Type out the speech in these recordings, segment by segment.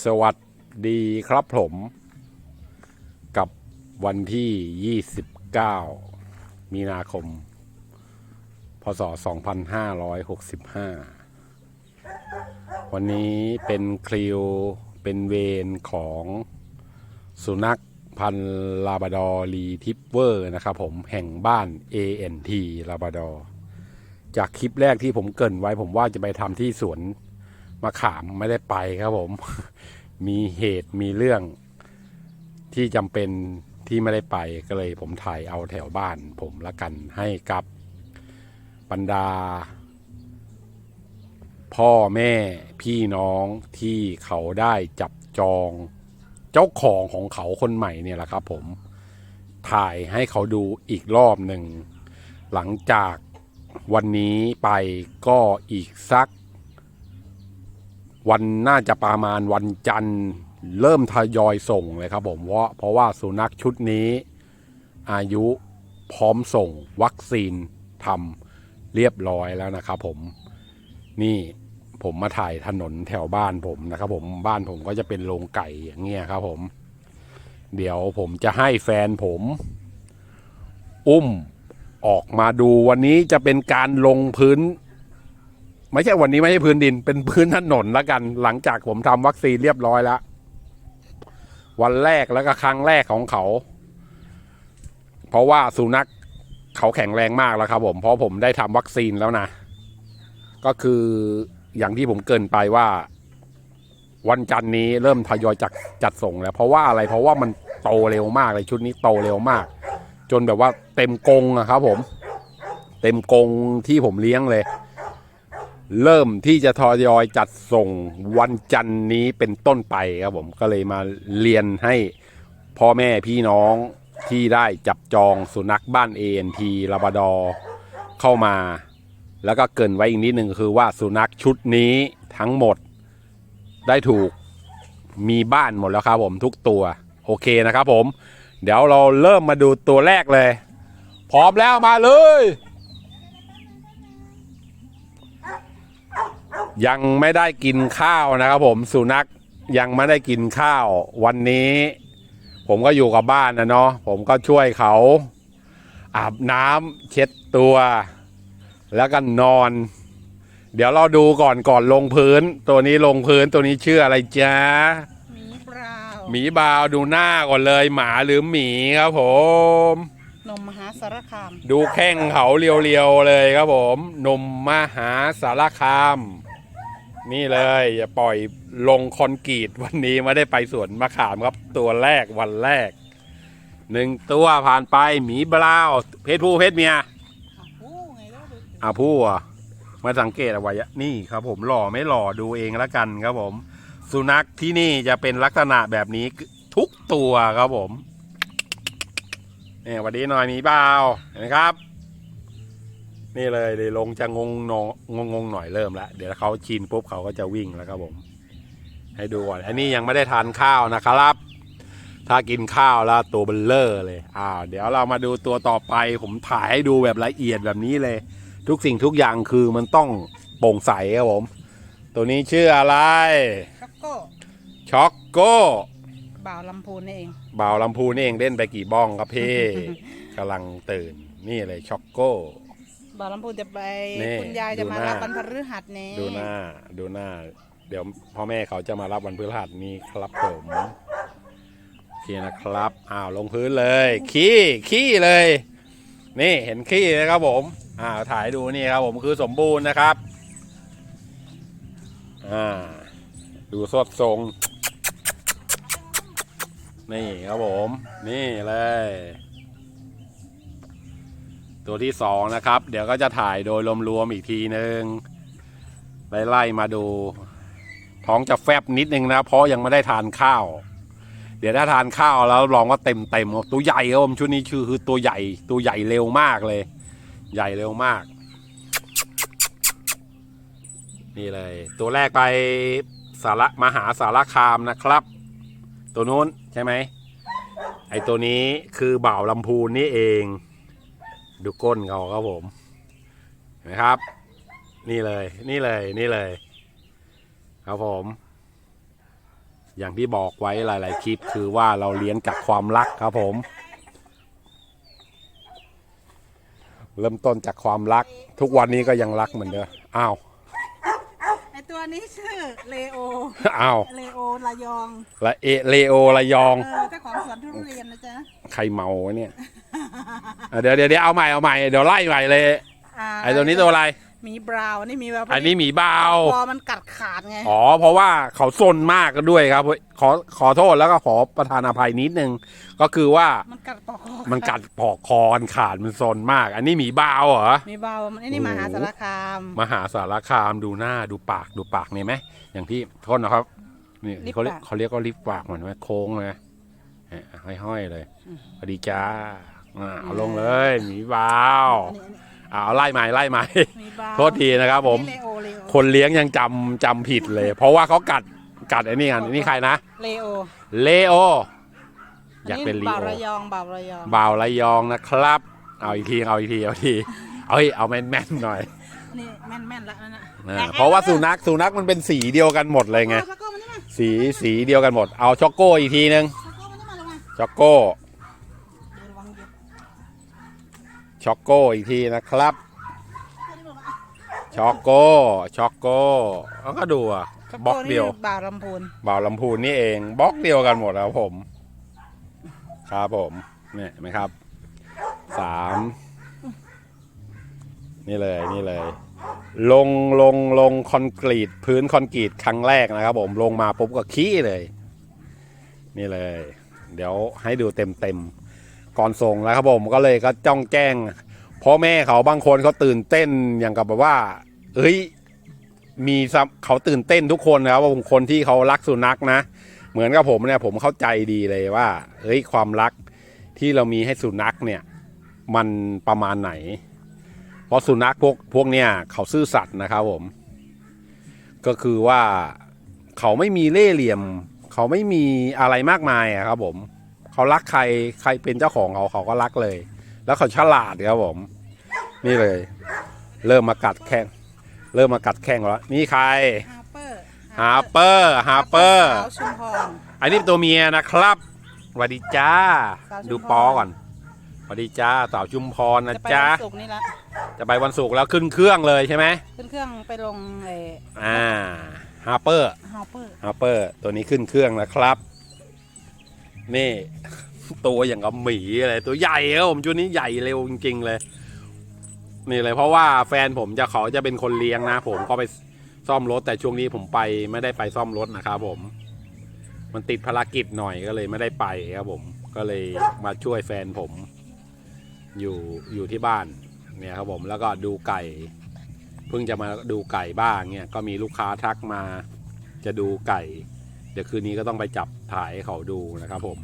สวัสดีครับผมกับวันที่ 29 มีนาคม พศ 2565 วันนี้เป็นคลิวเป็นเวรของสุนัขพันลาบราดอรีทิปเวอร์นะครับผมแห่งบ้าน ANT ลาบราดอจากคลิปแรกที่ผมเกินไว้ผมว่าจะไปทำที่สวน มะขามไม่ได้ไปครับผม มีเหตุมีเรื่องที่จำเป็นที่ไม่ได้ไปก็เลยผมถ่ายเอาแถวบ้าน ผมละกันให้กับบรรดา พ่อแม่พี่น้องที่เขาได้จับจอง เจ้าของของเขาคนใหม่เนี่ยแหละครับผมถ่ายให้เขาดูอีกรอบหนึ่ง หลังจากวันนี้ไปก็อีกสัก วันน่าจะประมาณวันจันทร์เริ่มทยอยส่งเลยครับผมเพราะเพราะว่าสุนัขชุดนี้ อายุพร้อมส่งวัคซีนทำเรียบร้อยแล้วนะครับผมนี่ผมมาถ่ายถนนแถวบ้านผมนะครับ ผมบ้านผมก็จะเป็นโรงไก่อย่างเงี้ยครับผม เดี๋ยวผมจะให้แฟนผม อุ้มออกมาดูวันนี้จะเป็นการลงพื้น ไม่ใช่วันนี้ไม่ใช่พื้นดิน เป็นพื้นถนนล้วกัน หลังจากผมทำวัคซีนเรียบร้อยแล้ว วันแรกแล้วก็ครั้งแรกของเขา เพราะว่าสุนัขเขาแข็งแรงมากแล้วครับ ผมเพราะผมได้ทำวัคซีนแล้วนะ ก็คืออย่างที่ผมเกินไปว่า วันจันนี้เริ่มทยอยจัดจัดส่งแล้ว เพราะว่าอะไรเพราะว่ามันโตเร็วมากเลยชุดนี้โตเร็วมาก จนแบบว่าเต็มกงอะครับ ผม เต็มกงที่ผมเลี้ยงเลย เริ่มที่จะทยอยจัดส่งวันจันนี้เป็นต้นไปครับผมก็เลยมาเรียนให้พ่อแม่พี่น้องที่ได้จับจองสุนัขบ้าน ANT ลาบราดอเข้ามา แล้วก็เกินไว้อีกนิดหนึ่งคือว่าสุนัขชุดนี้ทั้งหมดได้ถูกมีบ้านหมดแล้วครับผมทุกตัว โอเคนะครับผม เดี๋ยวเราเริ่มมาดูตัวแรกเลย พร้อมแล้วมาเลย ยังไม่ได้กินข้าวนะครับผมสุนัขยังไม่ได้กินข้าว วันนี้ ผมก็อยู่กับบ้านนะเนาะผมก็ช่วยเขา อาบน้ำเช็ดตัว แล้วก็นอน เดี๋ยวเราดูก่อนก่อนลงพื้น ตัวนี้ลงพื้นตัวนี้ชื่ออะไรจ๊ะหมีบราวน์หมีบาวดูหน้าก่อนเลยหมาหรือหมีครับผมนมมหาสารคาม ดูแข้งเขาเรียวๆเลยครับผมหนมมหาสารคาม นี่เลย อย่าปล่อยลงคอนกรีตวันนี้ไม่ได้ไปสวนมะขามครับ ตัวแรกวันแรกหนึ่งตัวผ่านไปหมีบราวเพศผู้เพศเมียอะโอ้ไงล้วดูอะผู้อะมาสังเกตเอาไว้อะนี่ครับ ผมหล่อไม่หล่อดูเองแล้วกันครับผม สุนัขที่นี่จะเป็นลักษณะแบบนี้ทุกตัวครับผมเนี่ยวันนี้หน่อยมีเปล่าเห็นไหมครับ นี่เลยเลยลงจะงงงงงงๆหน่อยเริ่มแล้วเดี๋ยวเขาชินปุ๊บเขาก็จะวิ่งแล้วครับผม ให้ดูก่อน อันนี้ยังไม่ได้ทานข้าวนะครับ ถ้ากินข้าวแล้วตัวเบลเลอร์เลยอ้าวเดี๋ยวเรามาดูตัวต่อไป ผมถ่ายให้ดูแบบละเอียดแบบนี้เลย ทุกสิ่งทุกอย่างคือมันต้องโปร่งใสครับผม ตัวนี้ชื่ออะไร ช็อกโก้ช็อกโก้บ่าวลำพูนนี่เองบ่าวลำพูนเองเล่นไปกี่บ้องครับพี่ กำลังตื่นนี่เลยช็อกโก้ บ่าวลำพูนจะไปนี่คุณยายจะมาดูหน้า รับวันพฤหัสนี้ดูหน้าดูหน้า เดี๋ยวพ่อแม่เขาจะมารับวันพฤหัสนี้ครับผมโอเคนะครับอ้าวลงพื้นเลย ขี้ขี้เลย นี่เห็นขี้นะครับผมอ้าวถ่ายดูนี่ครับผมคือสมบูรณ์นะครับอ่าดูสดทรง นี่ครับผม นี่เลย ตัวที่สองนะครับ เดี๋ยวก็จะถ่ายโดยรวมๆอีกทีนึงไล่ๆมาดู ท้องจะแฟบนิดนึงนะ เพราะยังไม่ได้ทานข้าว เดี๋ยวถ้าทานข้าวแล้วลองว่าเต็มเต็มๆตัวใหญ่ครับผมชุดนี้คือคือตัวใหญ่ตัวใหญ่เร็วมากเลย ใหญ่เร็วมาก นี่เลย ตัวแรกไปสาระมหาสารคามนะครับ ตัวนู้นใช่ไหมไอตัวนี้คือบ่าวลำพูนนี่เอง ดูก้นเขาครับผมนะครับ นี่เลยนี่เลยนี่เลย ครับผม อย่างที่บอกไว้หลาย ๆ คลิปคือว่าเราเลี้ยงจากความรักครับผม เริ่มต้นจากความรัก ทุกวันนี้ก็ยังรักเหมือนเดิมอ้าว ตัวนี้ชื่อเลโอ อ้าวเลโอระยองละเอเลโอระยอง เออเจ้าของสวนทุเรียนนะจ๊ะใครเมาวะเนี่ยอะเดี๋ยวเดี๋ยวเดี๋ยวเอาใหม่เอาใหม่เดี๋ยวไล่ใหม่เลยาไอ้ตัวนี้ตัวอะไร หมีบราวน์นี่มีแบบอันนี้หมีบาวพอมันกัดขาดไง อ๋อ เพราะว่าเขาซนมากก็ด้วยครับ ขอขอโทษแล้วก็ขอประทานอภัยนิดนึง ก็คือว่ามันกัดปอกคอมันกัดปอกคอมันขาดมันซนมาก อันนี้หมีบาวเหรอ หมีบราวน์อันนี้โอ้มโหหาสารคาม มหาสารคามดูหน้าดูปากดูปากนี่ไหมอย่างที่โทษนะครับนี่เขาเรียกเขาเรียกว่าลิฟต์ปากเหมือนไหมโค้งเลยเนี่ยห้อยๆเลยสวัสดีจ้าอ่าเอาลงเลยหมีบาว อันนี้อันนี้ อ่าเอาไล่ใหม่ไล่ใหม่หมีบราวน์โทษทีนะครับ ผมอันนี้เลโอเลโอคนเลี้ยงยังจำจำผิดเลย เพราะว่าเขากัดกัดไอ้นี่กันนี่ใครนะเลโอเลโออยากเป็นลีบ่าวโอระยองบ่าวระยองบ่าวระยองนะครับ เอาอีกทีเอาอีกทีเอาอีกทีเอาให้เอาแม่นๆหน่อยนี่แม่นแม่นๆละนั่นน่ะนะเพราะว่าสุนัขสุนัขมันเป็นสีเดียวกันหมดเลยไงเอาช็อกโก้มันนี่มาสีสีเดียวกันหมด เอาช็อกโก้อีกทีนึงช็อกโก้มันนี่มาลงมาช็อกโก้ เดี๋ยวระวังเหยียบ ช็อกโก้อีกทีนะครับเอานี่มาช็อกโก้ช็อกโก้แล้วก็ดูอะบล็อกเดียวนี่บ่าวลำพูนบ่าวลำพูนนี่เองบล็อกเดียวกันหมดแล้วผม ครับผมเนี่ยเห็นไหมครับสามนี่เลยนี่เลย ลงลงลงคอนกรีตพื้นคอนกรีตครั้งแรกนะครับ ผมลงมาปุ๊บก็ขี้เลย นี่เลย เดี๋ยวให้ดูเต็มเต็มๆ ก่อนส่งแล้วครับผมก็เลยก็จ้องแจ้งพ่อแม่เขาบางคนเขาตื่นเต้นอย่างกับแบบว่าเอ้ยมีเขาตื่นเต้นทุกคนนะครับว่าคนที่เขารักสุนัขนะ เหมือนกับผมเนี่ยผมเข้าใจดีเลยว่าเฮ้ยความรักที่เรามีให้สุนัขเนี่ยมันประมาณไหน เพราะสุนัขพวกพวกเนี่ยเขาซื่อสัตย์นะครับผม ก็คือว่าเขาไม่มีเล่ห์เหลี่ยม เขาไม่มีอะไรมากมายครับผม เขารักใครใครเป็นเจ้าของเขาเขาก็รักเลย แล้วเขาฉลาดครับผม นี่เลย เริ่มมากัดแข้งเริ่มมากัดแข้งแล้วนี่ใครฮาร์เปอร์ฮาร์เปอร์ฮาร์เปอร์สาวชุมพรอันนี้เป็นตัวเมียนะครับสวัสดีจ้าสาวชุมพรดูปอก่อนสวัสดีจ้าสาวชุมพรนะจะไปจ๊ะวันศุกร์นี่ละจะไปวันศุกร์แล้วขึ้นเครื่องเลยใช่ไหมขึ้นเครื่องไปลงเอออ่าฮาร์เปอร์ฮาร์เปอร์ฮาร์เปอร์ตัวนี้ขึ้นเครื่องนะครับ นี่ ตัวอย่างกับหมีอะไรตัวใหญ่ครับผมชุดนี้ใหญ่เร็วจริง ๆ เลย นี่เลย เพราะว่าแฟนผมจะเขาจะเป็นคนเลี้ยงนะผมก็ไปซ่อมรถ แต่ช่วงนี้ผมไปไม่ได้ไปซ่อมรถนะครับผม มันติดภารกิจหน่อยก็เลยไม่ได้ไปครับผม ก็เลยมาช่วยแฟนผม อยู่อยู่ที่บ้านเนี่ยครับผมแล้วก็ดูไก่ เพิ่งจะมาดูไก่บ้างเนี่ยก็มีลูกค้าทักมาจะดูไก่ เดี๋ยวคืนนี้ก็ต้องไปจับถ่ายให้เขาดูนะครับผม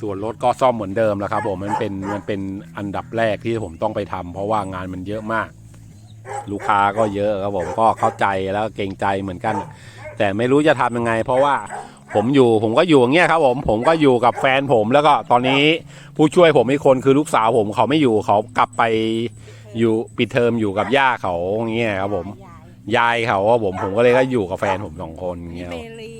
ส่วนรถก็ซ่อมเหมือนเดิมแล้วครับ ผมมันเป็นมันเป็นอันดับแรกที่ผมต้องไปทำเพราะว่างานมันเยอะมาก ลูกค้าก็เยอะครับผมก็เข้าใจแล้วก็เกรงใจเหมือนกัน แต่ไม่รู้จะทำยังไง เพราะว่าผมอยู่ผมก็อยู่อย่างเงี้ยครับผมผมก็อยู่กับแฟนผมแล้วก็ตอนนี้ผู้ช่วยผมอีกคนคือลูกสาวผมเขาไม่อยู่เขากลับไปอยู่ปิดเทอมอยู่กับย่าเขาอย่างเงี้ยครับผม ยายยายเขาว่าผมผมก็เลยก็อยู่กับแฟนผมสองคนอย่างเงี้ย เบลี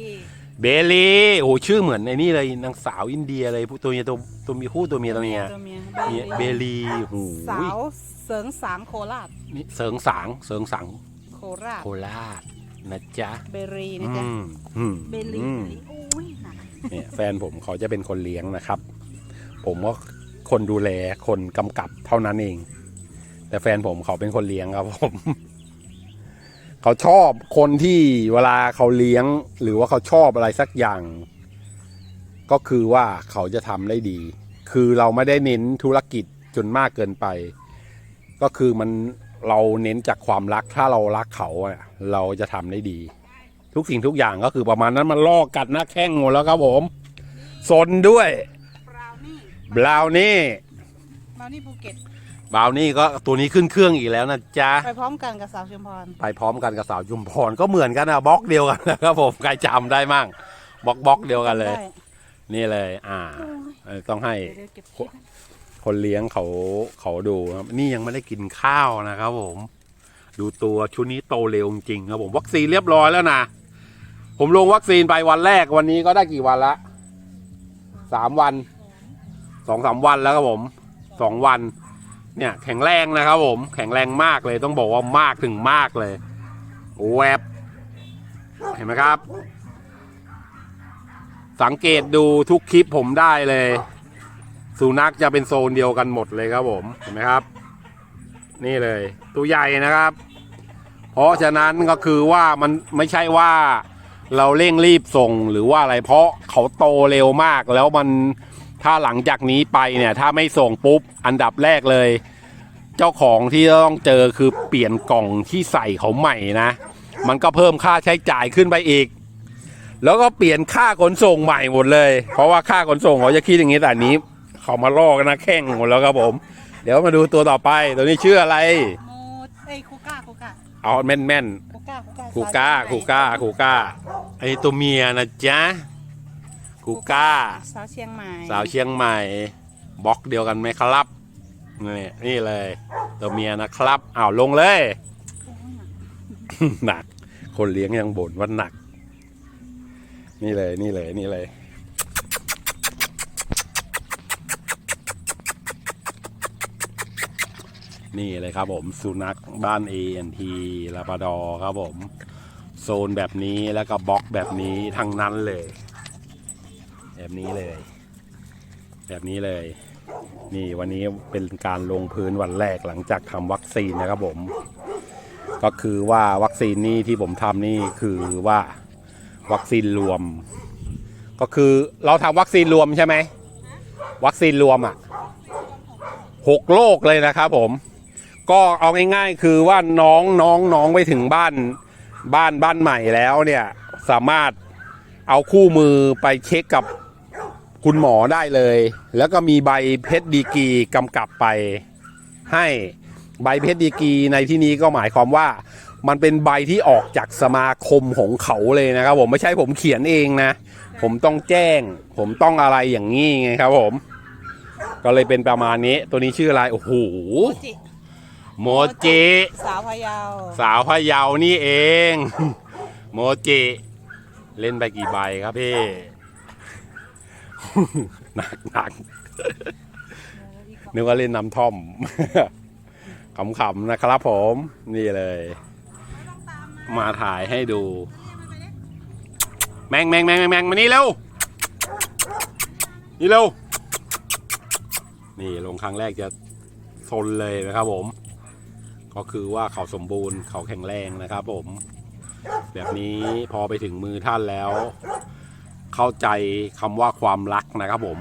เบลลี่โอ้โหชื่อเหมือนในนี่เลยนางสาวอินเดียเลยผู้ตัวเมียตัวตัวมีคู่ตัวเมียตัวเมียตัวเมียเมียเบลลี่โอ้โหสาวเสริงสางโคราชนี่เสริงสางเสริงสังโคราชโคราชนะจ๊ะเบรีนะอืจ๊ะมอืมเบลีอืมโอ้ยหนักเนี่ยแฟนผมเขาจะเป็นคนเลี้ยงนะครับ ผมก็คนดูแลคนกำกับเท่านั้นเอง แต่แฟนผมเขาเป็นคนเลี้ยงครับผม เขาชอบคนที่เวลาเขาเลี้ยง หรือว่าเขาชอบอะไรสักอย่าง ก็คือว่าเขาจะทำได้ดี คือเราไม่ได้เน้นธุรกิจจนมากเกินไป ก็คือมันเราเน้นจากความรักถ้าเรารักเขาอะเราจะทำได้ดี ทุกสิ่งทุกอย่างก็คือประมาณนั้นมันลอกกัดหน้าแข้งหมดแล้วครับผมสนด้วยบราวนี่บราวนี่บราวนี่ภูเก็ต บราวนี่ก็ตัวนี้ขึ้นเครื่องอีกแล้วนะจ๊ะ ไปพร้อมกันกับสาวชุมพร ไปพร้อมกันกับสาวจุมพรก็เหมือนกันนะบล็อกเดียวกันนะครับผมใครจำได้มั่งบล็อกบล็อกเดียวกันเลย ได้ นี่เลย อ่าเออต้องให้เดี๋ยวเก็บคลิปคนเลี้ยงเขาเขาดูครับนี่ยังไม่ได้กินข้าวนะครับผม ดูตัวชุดนี้โตเร็วจริงๆครับผมวัคซีนเรียบร้อยแล้วนะผมลงวัคซีนไปวันแรกวันนี้ก็ได้กี่วันละสามวันสองสามวันแล้วครับผมสองวัน เนี่ยแข็งแรงนะครับผมแข็งแรงมากเลยต้องบอกว่ามากถึงมากเลยแวบเห็นไหมครับ สังเกตดูทุกคลิปผมได้เลย สุนัขจะเป็นโซนเดียวกันหมดเลยครับผมเห็นไหมครับ นี่เลย ตัวใหญ่นะครับ เพราะฉะนั้นก็คือว่ามันไม่ใช่ว่าเราเร่งรีบส่งหรือว่าอะไรเพราะเขาโตเร็วมากแล้วมัน ถ้าหลังจากนี้ไปเนี่ยถ้าไม่ส่งปุ๊บอันดับแรกเลย เจ้าของที่ต้องเจอคือเปลี่ยนกล่องที่ใส่เขาใหม่นะ มันก็เพิ่มค่าใช้จ่ายขึ้นไปอีก แล้วก็เปลี่ยนค่าขนส่งใหม่หมดเลย เพราะว่าค่าขนส่งเขาจะคิดอย่างนี้แต่อันนี้ เขามาล่อกันนะแข่งหมดแล้วครับผม เดี๋ยวมาดูตัวต่อไปตัวนี้ชื่ออะไรโมเอ้ยคูก้าคูก้าเอาแม่นแม่นคูก้าคูก้าๆคูก้าคูก้าคูก้าไอตัวเมียนะจ๊ะ คูก้า สาวเชียงใหม่สาวเชียงใหม่บล็อกเดียวกันไหมครับ นี่นี่เลยตัวเมียนะครับอ้าวลงเลย หนัก คนเลี้ยงยังบ่นว่าหนัก นี่เลยนี่เลยนี่เลยนี่เลยครับผมสุนัขบ้าน ANT ลาบราดอร์ครับผม โซนแบบนี้แล้วก็บล็อกแบบนี้ทั้งนั้นเลย แบบนี้เลย แบบนี้เลย นี่วันนี้เป็นการลงพื้นวันแรกหลังจากทำวัคซีนนะครับผม ก็คือว่าวัคซีนนี่ที่ผมทำนี่คือว่าวัคซีนรวม ก็คือเราทำวัคซีนรวมใช่ไหมวัคซีนรวมอะหกโรคเลยนะครับผม ก็เอาง่ายๆ คือว่าน้องน้องน้องไปถึงบ้านบ้านบ้านใหม่แล้วเนี่ยสามารถเอาคู่มือไปเช็คกับ คุณหมอได้เลย แล้วก็มีใบเพชรดีกรีกำกับไป ให้ใบเพชรดีกรีในที่นี้ก็หมายความว่า มันเป็นใบที่ออกจากสมาคมของเขาเลยนะครับ ผมไม่ใช่ผมเขียนเองนะ ผมต้องแจ้ง ผมต้องอะไรอย่างนี้ไงครับ ผม ก็เลยเป็นประมาณนี้ ตัวนี้ชื่ออะไรโอ้โหโมจิโมจิสาวพะเยาสาวพะเยานี่เอง โมจิ เล่นไปกี่ใบครับพี่ หนักหนักนึกว่าเล่นน้ำท่อมขำๆนะครับผม นี่เลย มาถ่ายให้ดู แมงแมงแมงแมงมานี่เร็ว นี่เร็ว นี่ลงครั้งแรกจะซนเลยนะครับผม ก็คือว่าเขาสมบูรณ์เขาแข็งแรงนะครับผม แบบนี้พอไปถึงมือท่านแล้ว เข้าใจคำว่าความรักนะครับผม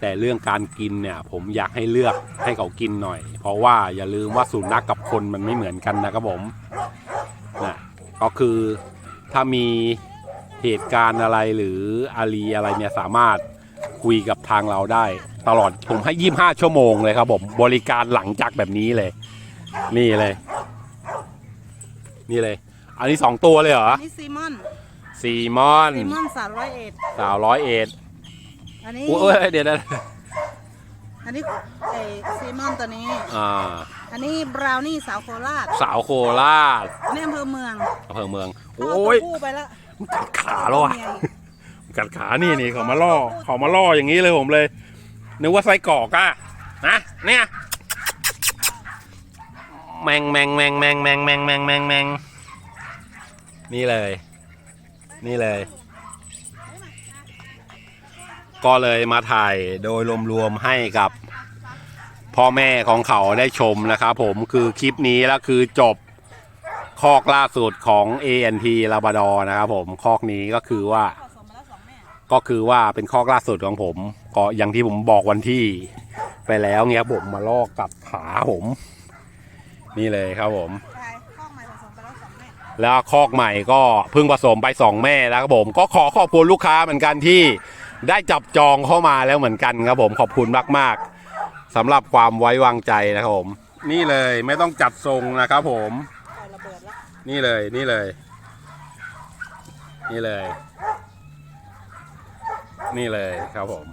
แต่เรื่องการกินเนี่ยผมอยากให้เลือกให้เขากินหน่อย เพราะว่าอย่าลืมว่าสุนัขกกับคนมันไม่เหมือนกันนะครับผมนะก็คือถ้ามีเหตุการณ์อะไรหรืออารีอะไรเนี่ยสามารถคุยกับทางเราได้ ตลอดผมให้ยี่ห้าชั่วโมงเลยครับผมบริการหลังจากแบบนี้เลย นี่เลย นี่เลย อันนี้สองตัวเลยเหรออันนี้ซีมอน ซีมอนซีมอนสามร้อยเอ็ดสาวร้อยเอ็ดอันนี้โอ้ยเดี๋ยวนะอันนี้ไอซีมอนตัวนี้ อ่า อันนี้บราวนี่สาวโคราชสาวโคราชอันนี้อำเภอเมืองอำเภอเมืองเขาโอ้เอาตัวยผู้ไปแล้วมันกัดขาแล้วอะเมียอีกกัดขานี่นี่เขามาล่อเขามาล่ออย่างนี้เลยผมเลยนึกว่าไส้กรอกอะนะเนี่ยแมงแมงแมงแมงแมงแมงแมงแมงแมงนี่เลย นี่เลย ก็เลยมาถ่ายโดยรวมๆให้กับพ่อแม่ของเขาได้ชมนะครับผมคือคลิปนี้แล้วคือจบคอกล่าสุดของ ANT ลาบาดอนะครับผมคอกนี้ก็คือว่า ก็คือว่าเป็นข้อล่าสุดของผม ก็อย่างที่ผมบอกวันที่ไปแล้วเงี้ยผมมาลอกกับขาผม นี่เลยครับผม แล้วคอกใหม่ก็เพิ่งผสมไปสองแม่แล้วครับผม ก็ขอขอบคุณลูกค้าเหมือนกันที่ได้จับจองเข้ามาแล้วเหมือนกันครับผมขอบคุณมากๆสำหรับความไว้วางใจนะครับผม นี่เลยไม่ต้องจัดทรงนะครับผม นี่เลยนี่เลย นี่เลย นี่เลยครับผม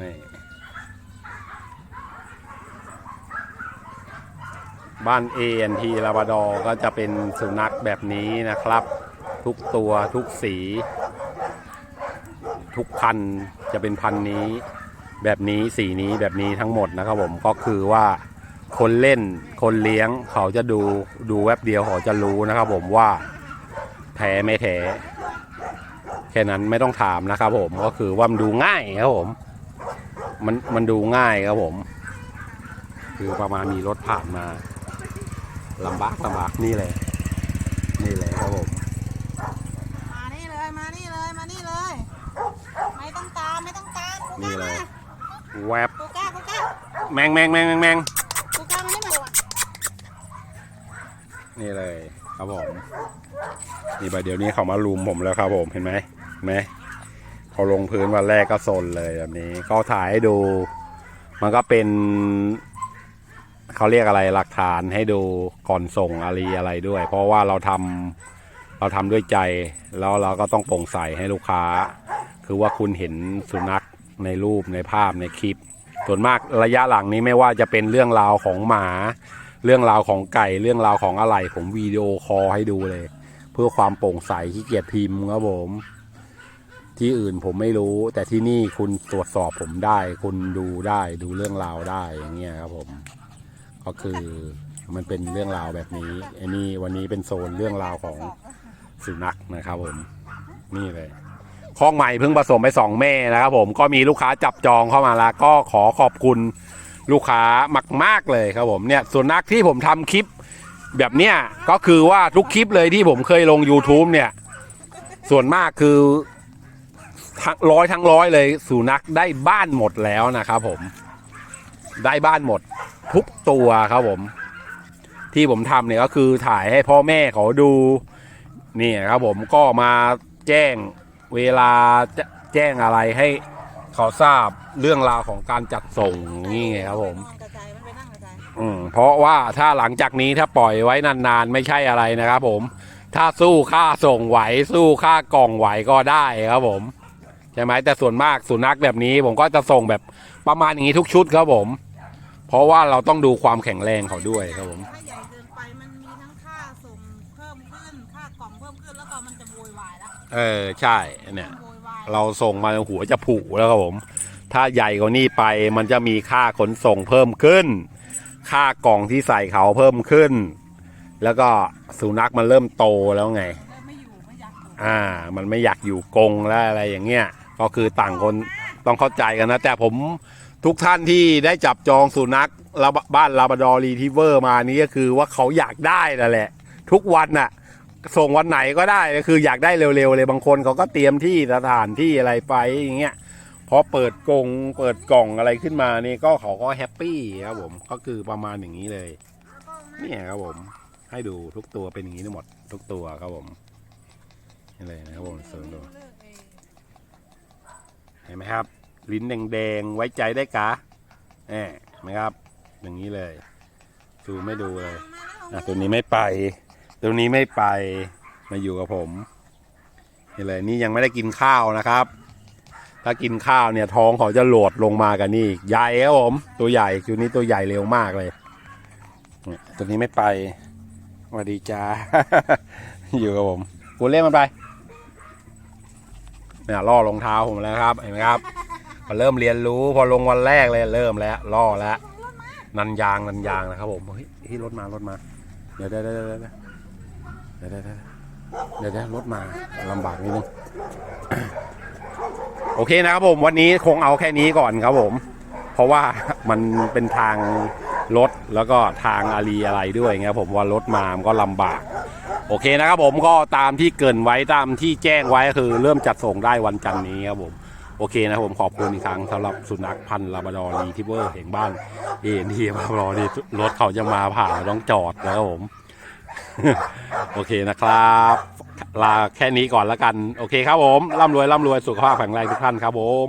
นี่ บ้าน ANT ลาบาดอก็จะเป็นสุนัขแบบนี้นะครับ ทุกตัวทุกสี ทุกพันจะเป็นพันนี้ แบบนี้สีนี้แบบนี้ทั้งหมดนะครับผมก็คือว่าคนเล่นคนเลี้ยงเขาจะดูดูแวบเดียวเขาจะรู้นะครับผมว่าแท้ไม่แท้แค่นั้นไม่ต้องถามนะครับผมก็คือว่ามันดูง่ายครับผม มันมันดูง่ายครับผม คือประมาณมีรถผ่านมา ลำบากลำบากนี่เลยนี่เลยครับผมมานี่เลยมานี่เลยมานี่เลย ไม่ต้องตามไม่ต้องตามกูนี่ก้าเลยมาแวบกูก้ากูก้าแมงแมงแมงแมงแมงกูก้ามันไม่มาว่ะนี่เลย ครับผมนี่ไปเดี๋ยวนี้เขามาลุมผมแล้วครับผมเห็นไหมเห็นไหมเขาลงพื้นวันแรกก็ซนเลยแบบนี้ ก็ถ่ายให้ดู มันก็เป็น เขาเรียกอะไรหลักฐานให้ดูก่อนส่งอะไรอะไรด้วย เพราะว่าเราทำเราทำด้วยใจ แล้วเราก็ต้องโปร่งใสให้ลูกค้า คือว่าคุณเห็นสุนัขในรูปในภาพในคลิป ส่วนมากระยะหลังนี้ไม่ว่าจะเป็นเรื่องราวของหมา เรื่องราวของไก่เรื่องราวของอะไรผมวิดีโอคอลให้ดูเลย เพื่อความโปร่งใสขี้เกียจพิมพ์ครับผมที่อื่นผมไม่รู้ แต่ที่นี่คุณตรวจสอบผมได้ คุณดูได้ดูเรื่องราวได้อย่างเงี้ยครับผม ก็คือมันเป็นเรื่องราวแบบนี้อันนี้วันนี้เป็นโซนเรื่องราวของสุนัขนะครับผมนี่เลยข้องใหม่เพิ่งผสมไปสองแม่นะครับผมก็มีลูกค้าจับจองเข้ามาแล้ว ก็ขอขอบคุณลูกค้ามาก ๆเลยครับผมเนี่ยสุนัขที่ผมทำคลิปแบบเนี้ยก็คือว่าทุกคลิปเลยที่ผมเคยลง YouTube เนี่ย ส่วนมากคือทั้งร้อยทั้งร้อยเลยสุนัขได้บ้านหมดแล้วนะครับผม ได้บ้านหมด ทุกตัวครับผม ที่ผมทำเนี่ยก็คือถ่ายให้พ่อแม่เขาดูนี่ครับผมก็มาแจ้งเวลาจแจ้งอะไรให้เขาทราบเรื่องราวของการจัดส่งนี่ไงครับผมอืมเพราะว่าถ้าหลังจากนี้ถ้าปล่อยไว้นานๆ ไม่ใช่อะไรนะครับผม ถ้าสู้ค่าส่งไหวสู้ค่ากล่องไหวก็ได้ครับผมใช่ไหมแต่ส่วนมากสุนัขแบบนี้ผมก็จะส่งแบบประมาณอย่างนี้ทุกชุดครับผม เพราะว่าเราต้องดูความแข็งแรงเขาด้วยครับผม ถ้าใหญ่เกินไปมันมีทั้งค่าส่งเพิ่มขึ้นค่ากล่องเพิ่มขึ้นแล้วก็มันจะโวยวายแล้วเออใช่เนี่ย โวยวายเราส่งมาหัวจะผุแล้วครับผม ถ้าใหญ่กว่านี้ไปมันจะมีค่าขนส่งเพิ่มขึ้น ค่ากล่องที่ใส่เขาเพิ่มขึ้น แล้วก็สุนัขมันเริ่มโตแล้วไง แล้วไม่อยู่ไม่อยากอยู่อ่า มันไม่อยากอยู่กรงแล้วอะไรอย่างเงี้ย ก็คือต่างคนต้องเข้าใจกันนะ แต่ผม ทุกท่านที่ได้จับจองสุนัขลาบบ้านลาบดอรีทิเวอร์มานี้ก็คือว่าเขาอยากได้นั่นแหละ ทุกวันน่ะ ส่งวันไหนก็ได้ก็คืออยากได้เร็วๆเลยบางคนเขาก็เตรียมที่สถานที่อะไรไปอย่างเงี้ยพอเปิดกรงเปิดกล่องอะไรขึ้นมานี่ก็เขาก็แฮปปี้ครับผมก็คือประมาณอย่างนี้เลยเนี่ยครับผม ให้ดูทุกตัวเป็นอย่างนี้ทั้งหมด ทุกตัวครับผมนี่เลยนะครับผมเสริมดูเห็นไหมครับ ลิ้นแดงๆ ไว้ใจได้กะแหมนไหมครับ อย่างนี้เลยซูไม่ดูเลยอะตัวนี้ไม่ไป ตัวนี้ไม่ไป มาอยู่กับผมนี่เลยนี่ยังไม่ได้กินข้าวนะครับ ถ้ากินข้าวเนี่ยท้องเขาจะโหลดลงมากันนี่ใหญ่ครับผม ตัวใหญ่ตัวนี้ตัวใหญ่เร็วมากเลยเนี่ยตัวนี้ไม่ไปสวัสดีจ้า อยู่กับผมกูเล่นมันไปเนี่ยล่อรองเท้าผมแล้วครับ เห็นไหมครับ พอเริ่มเรียนรู้พอลงวันแรกเลยเริ่มแล้วล่อแล้วนันยางนันยางนะครับผมเฮ้ยรถมารถมา เดี๋ยวได้ได้ได้ได้ได้ได้ได้เดี๋ยวได้รถมาลำบากนิดนึงโอเคนะครับผมวันนี้คงเอาแค่นี้ก่อนครับผม เพราะว่ามันเป็นทางรถแล้วก็ทางอารีอะไรด้วยเงี้ยผมว่ารถมามันก็ลำบากโอเคนะครับผมก็ตามที่เกินไว้ตามที่แจ้งไว้คือเริ่มจัดส่งได้วันจันทร์นี้ครับผม โอเคนะผมขอบคุณอีกครั้งสำหรับสุนัขพันธุ์ลาบราดอรีทิเวอร์แห่งบ้านเอ็นทีลาบราดอรีรถเขาจะมาผ่านต้องจอดแล้วครับผม โอเคนะครับ ลาแค่นี้ก่อนแล้วกัน โอเคครับผมร่ำรวยร่ำรวยสุขภาพแข็งแรงทุกท่านครับผม